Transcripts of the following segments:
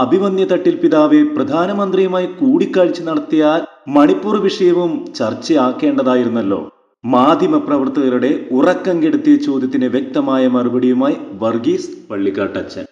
അഭിമന്യ തട്ടിൽ പിതാവെ പ്രധാനമന്ത്രിയുമായി കൂടിക്കാഴ്ച നടത്തിയാൽ മണിപ്പൂർ വിഷയവും ചർച്ചയാക്കേണ്ടതായിരുന്നല്ലോ. മാധ്യമപ്രവർത്തകരുടെ ഉറക്കം കെടുത്തിയ ചോദ്യത്തിന് വ്യക്തമായ മറുപടിയുമായി വർഗീസ് പള്ളിക്കാട്ടച്ചൻ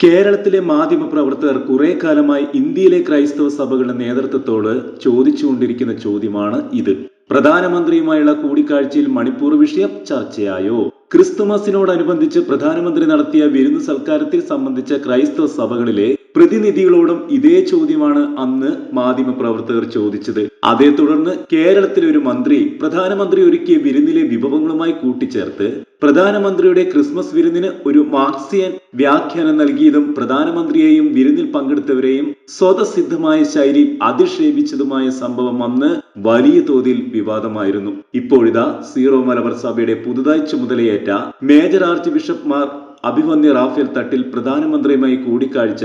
കേരളത്തിലെ മാധ്യമപ്രവർത്തകർ കുറെ കാലമായി ഇന്ത്യയിലെ ക്രൈസ്തവ സഭകളുടെ നേതൃത്വത്തോട് ചോദിച്ചുകൊണ്ടിരിക്കുന്ന ചോദ്യമാണ് ഇത്. പ്രധാനമന്ത്രിയുമായുള്ള കൂടിക്കാഴ്ചയിൽ മണിപ്പൂർ വിഷയം ചർച്ചയായോ? ക്രിസ്തുമസിനോടനുബന്ധിച്ച് പ്രധാനമന്ത്രി നടത്തിയ വിരുന്ന് സൽക്കാരത്തിൽ സംബന്ധിച്ച ക്രൈസ്തവ സഭകളിലെ പ്രതിനിധികളോടും ഇതേ ചോദ്യമാണ് അന്ന് മാധ്യമപ്രവർത്തകർ ചോദിച്ചത്. അതേ തുടർന്ന് കേരളത്തിലെ ഒരു മന്ത്രി പ്രധാനമന്ത്രി ഒരുക്കിയ വിരുന്നിലെ വിഭവങ്ങളുമായി കൂട്ടിച്ചേർത്ത് പ്രധാനമന്ത്രിയുടെ ക്രിസ്മസ് വിരുന്നിന് ഒരു മാർക്സിയൻ വ്യാഖ്യാനം നൽകിയതും പ്രധാനമന്ത്രിയെയും വിരുന്നിൽ പങ്കെടുത്തവരെയും സ്വതസിദ്ധമായ ശൈലിയിൽ അധിക്ഷേപിച്ചതുമായ സംഭവം അന്ന് വലിയ തോതിൽ വിവാദമായിരുന്നു. ഇപ്പോഴിതാ സീറോ മലബാർ സഭയുടെ പുതുതായി ചുമതലയേറ്റ മേജർ ആർച്ച് ബിഷപ്പ്മാർ അഭിമന്യ റാഫേൽ തട്ടിൽ പ്രധാനമന്ത്രിയുമായി കൂടിക്കാഴ്ച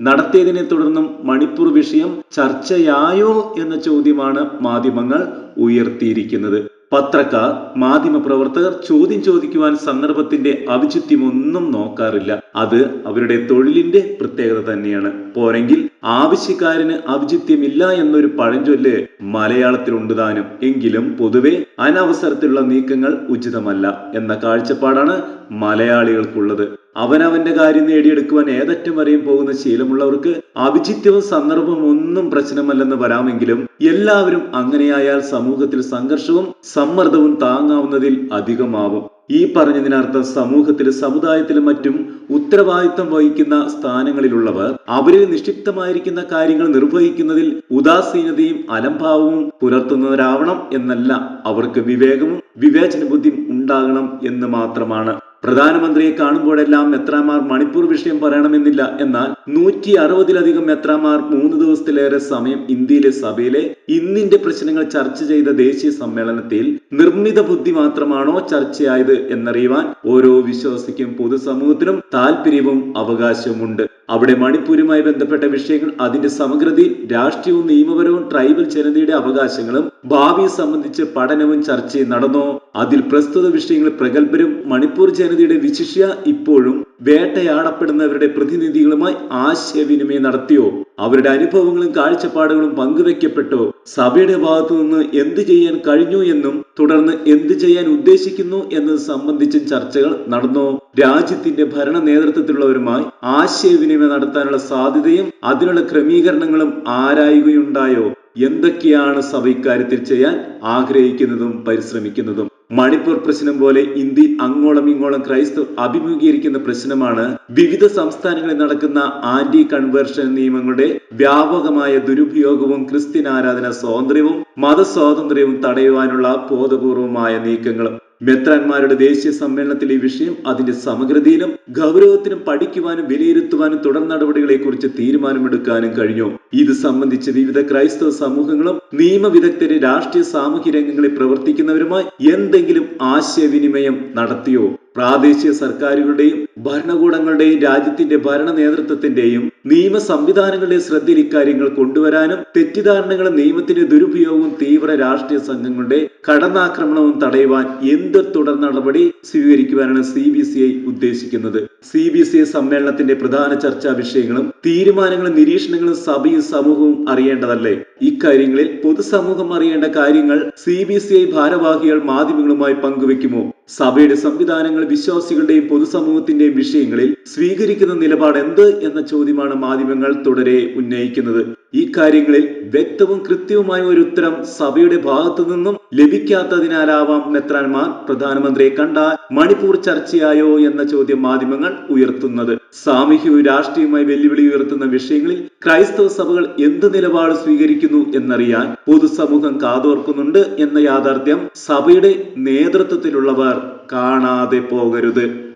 നടത്തിയതിനെ തുടർന്നും മണിപ്പൂർ വിഷയം ചർച്ചയായോ എന്ന ചോദ്യമാണ് മാധ്യമങ്ങൾ ഉയർത്തിയിരിക്കുന്നത്. പത്രക്കാർ മാധ്യമപ്രവർത്തകർ ചോദ്യം ചോദിക്കുവാൻ സന്ദർഭത്തിന്റെ ഔചിത്യമൊന്നും നോക്കാറില്ല. അത് അവരുടെ തൊഴിലിന്റെ പ്രത്യേകത തന്നെയാണ്. പോരെങ്കിൽ ആവശ്യക്കാരന് ഔചിത്യമില്ല എന്നൊരു പഴഞ്ചൊല്ല് മലയാളത്തിലുണ്ട് താനും. എങ്കിലും പൊതുവെ അനവസരത്തിലുള്ള നീക്കങ്ങൾ ഉചിതമല്ല എന്ന കാഴ്ചപ്പാടാണ് മലയാളികൾക്കുള്ളത്. അവനവന്റെ കാര്യം നേടിയെടുക്കുവാൻ ഏതറ്റം വരെയും പോകുന്ന ശീലമുള്ളവർക്ക് അവിചിത്യവും സന്ദർഭവും ഒന്നും പ്രശ്നമല്ലെന്ന് വരാമെങ്കിലും എല്ലാവരും അങ്ങനെയായാൽ സമൂഹത്തിൽ സംഘർഷവും സമ്മർദ്ദവും താങ്ങാവുന്നതിൽ അധികമാവും. ഈ പറഞ്ഞതിനർത്ഥം സമൂഹത്തിൽ സമുദായത്തിലും മറ്റും ഉത്തരവാദിത്തം വഹിക്കുന്ന സ്ഥാനങ്ങളിലുള്ളവർ അവരിൽ നിക്ഷിപ്തമായിരിക്കുന്ന കാര്യങ്ങൾ നിർവഹിക്കുന്നതിൽ ഉദാസീനതയും അലംഭാവവും പുലർത്തുന്നവരാവണം എന്നല്ല അവർക്ക് വിവേകവും വിവേചന ബുദ്ധിയും ഉണ്ടാകണം എന്ന് മാത്രമാണ്. പ്രധാനമന്ത്രിയെ കാണുമ്പോഴെല്ലാം മെത്രാമാർ മണിപ്പൂർ വിഷയം പറയണമെന്നില്ല എന്നാൽ നൂറ്റി അറുപതിലധികം മെത്രാമാർ മൂന്ന് ദിവസത്തിലേറെ സമയം ഇന്ത്യയിലെ സഭയിലെ ഇന്നിന്റെ പ്രശ്നങ്ങൾ ചർച്ച ചെയ്ത ദേശീയ സമ്മേളനത്തിൽ നിർമ്മിത ബുദ്ധി മാത്രമാണോ ചർച്ചയായത് എന്നറിയുവാൻ ഓരോ വിശ്വാസിക്കും പൊതുസമൂഹത്തിനും താല്പര്യവും അവകാശവുമുണ്ട്. അവിടെ മണിപ്പൂരുമായി ബന്ധപ്പെട്ട വിഷയങ്ങൾ അതിന്റെ സമഗ്രതയിൽ രാഷ്ട്രീയവും നിയമപരവും ട്രൈബൽ ജനതയുടെ അവകാശങ്ങളും ഭാവിയെ സംബന്ധിച്ച് പഠനവും ചർച്ചയും നടന്നു. അതിൽ പ്രസ്തുത വിഷയങ്ങൾ പ്രഗത്ഭരും മണിപ്പൂർ ജനതയുടെ വിശിഷ്യ ഇപ്പോഴും വേട്ടയാടപ്പെടുന്നവരുടെ പ്രതിനിധികളുമായി ആശയവിനിമയം നടത്തിയോ? അവരുടെ അനുഭവങ്ങളും കാഴ്ചപ്പാടുകളും പങ്കുവെക്കപ്പെട്ടോ? സഭയുടെ ഭാഗത്തു നിന്ന് എന്ത് ചെയ്യാൻ കഴിഞ്ഞു എന്നും തുടർന്ന് എന്ത് ചെയ്യാൻ ഉദ്ദേശിക്കുന്നു എന്നത് സംബന്ധിച്ചും ചർച്ചകൾ നടന്നു? രാജ്യത്തിന്റെ ഭരണ നേതൃത്വത്തിലുള്ളവരുമായി ആശയവിനിമയം നടത്താനുള്ള സാധ്യതയും അതിനുള്ള ക്രമീകരണങ്ങളും ആരായുകയുണ്ടായോ? എന്തൊക്കെയാണ് സഭ ഇക്കാര്യത്തിൽ ചെയ്യാൻ ആഗ്രഹിക്കുന്നതും പരിശ്രമിക്കുന്നതും? മണിപ്പൂർ പ്രശ്നം പോലെ ഇന്ത്യ അങ്ങോളം ഇങ്ങോളം ക്രൈസ്തവർ അഭിമുഖീകരിക്കുന്ന പ്രശ്നമാണ് വിവിധ സംസ്ഥാനങ്ങളിൽ നടക്കുന്ന ആന്റി കൺവേർഷൻ നിയമങ്ങളുടെ വ്യാപകമായ ദുരുപയോഗവും ക്രിസ്ത്യൻ ആരാധന സ്വാതന്ത്ര്യവും മതസ്വാതന്ത്ര്യവും തടയുവാനുള്ള ബോധപൂർവമായ നീക്കങ്ങളും. മെത്രാന്മാരുടെ ദേശീയ സമ്മേളനത്തിൽ ഈ വിഷയം അതിന്റെ സമഗ്രതയിലും ഗൗരവത്തിനും പഠിക്കുവാനും വിലയിരുത്തുവാനും തുടർ നടപടികളെ കുറിച്ച് തീരുമാനമെടുക്കാനും കഴിഞ്ഞു. ഇത് സംബന്ധിച്ച് വിവിധ ക്രൈസ്തവ സമൂഹങ്ങളും നിയമവിദഗ്ധരെ രാഷ്ട്രീയ സാമൂഹ്യ രംഗങ്ങളിൽ പ്രവർത്തിക്കുന്നവരുമായി എന്തെങ്കിലും ആശയവിനിമയം നടത്തിയോ? പ്രാദേശിക സർക്കാരുകളുടെയും ഭരണകൂടങ്ങളുടെയും രാജ്യത്തിന്റെ ഭരണ നേതൃത്വത്തിന്റെയും നിയമ സംവിധാനങ്ങളുടെയും ശ്രദ്ധയിൽ ഇക്കാര്യങ്ങൾ കൊണ്ടുവരാനും തെറ്റിദ്ധാരണകളും നിയമത്തിന്റെ ദുരുപയോഗവും തീവ്ര രാഷ്ട്രീയ സംഘങ്ങളുടെ കടന്നാക്രമണവും തടയുവാൻ എന്ത് തുടർ നടപടി സ്വീകരിക്കുവാനാണ് സി ബി സി ഐ ഉദ്ദേശിക്കുന്നത്? സി ബി സി ഐ സമ്മേളനത്തിന്റെ പ്രധാന ചർച്ചാ വിഷയങ്ങളും തീരുമാനങ്ങളും നിരീക്ഷണങ്ങളും സഭയും സമൂഹവും അറിയേണ്ടതല്ലേ? ഇക്കാര്യങ്ങളിൽ പൊതുസമൂഹം അറിയേണ്ട കാര്യങ്ങൾ സി ബി സി ഐ ഭാരവാഹികൾ മാധ്യമങ്ങളുമായി പങ്കുവെക്കുമോ? സഭയുടെ സംവിധാനങ്ങൾ വിശ്വാസികളുടെയും പൊതുസമൂഹത്തിന്റെയും വിഷയങ്ങളിൽ സ്വീകരിക്കുന്ന നിലപാട് എന്ത് എന്ന ചോദ്യമാണ് മാധ്യമങ്ങൾ തുടരെ ഉന്നയിക്കുന്നത്. ഈ കാര്യങ്ങളിൽ വ്യക്തവും കൃത്യവുമായ ഒരു ഉത്തരം സഭയുടെ ഭാഗത്തു നിന്നും ലഭിക്കാത്തതിനാലാവാം മെത്രാൻമാർ പ്രധാനമന്ത്രിയെ കണ്ട മണിപ്പൂർ ചർച്ചയായോ എന്ന ചോദ്യം മാധ്യമങ്ങൾ ഉയർത്തുന്നത്. സാമൂഹ്യവും രാഷ്ട്രീയവുമായി വെല്ലുവിളി ഉയർത്തുന്ന വിഷയങ്ങളിൽ ക്രൈസ്തവ സഭകൾ എന്ത് നിലപാട് സ്വീകരിക്കുന്നു എന്നറിയാൻ പൊതുസമൂഹം കാതോർക്കുന്നുണ്ട് എന്ന യാഥാർത്ഥ്യം സഭയുടെ നേതൃത്വത്തിലുള്ളവർ കാണാതെ പോകരുത്.